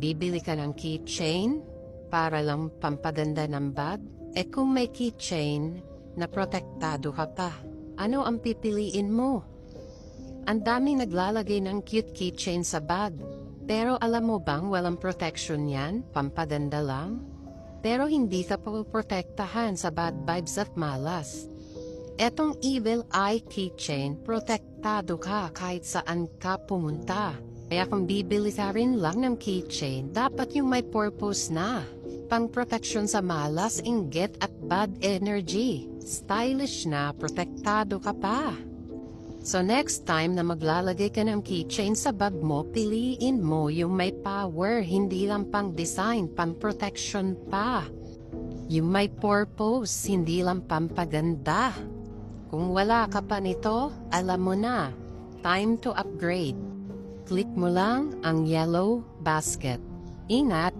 Bibili ka ng keychain para lang pampaganda ng bag? Eh kung may keychain na protektado ka pa, ano ang pipiliin mo? Ang daming naglalagay ng cute keychain sa bag. Pero alam mo bang walang protection yan? Pampaganda lang? Pero hindi ka poprotektahan sa bad vibes at malas. Etong evil eye keychain, protektado ka kahit saan ka pumunta. Kaya kung bibili ka rin lang ng keychain, dapat yung may purpose na. Pang protection sa malas, inggit at bad energy. Stylish na, protektado ka pa. So next time na maglalagay ka ng keychain sa bag mo, piliin mo yung may power, hindi lang pang design, pang protection pa. Yung may purpose, hindi lang pampaganda. Kung wala ka pa nito, alam mo na, time to upgrade. Click mo lang ang yellow basket. Ingat!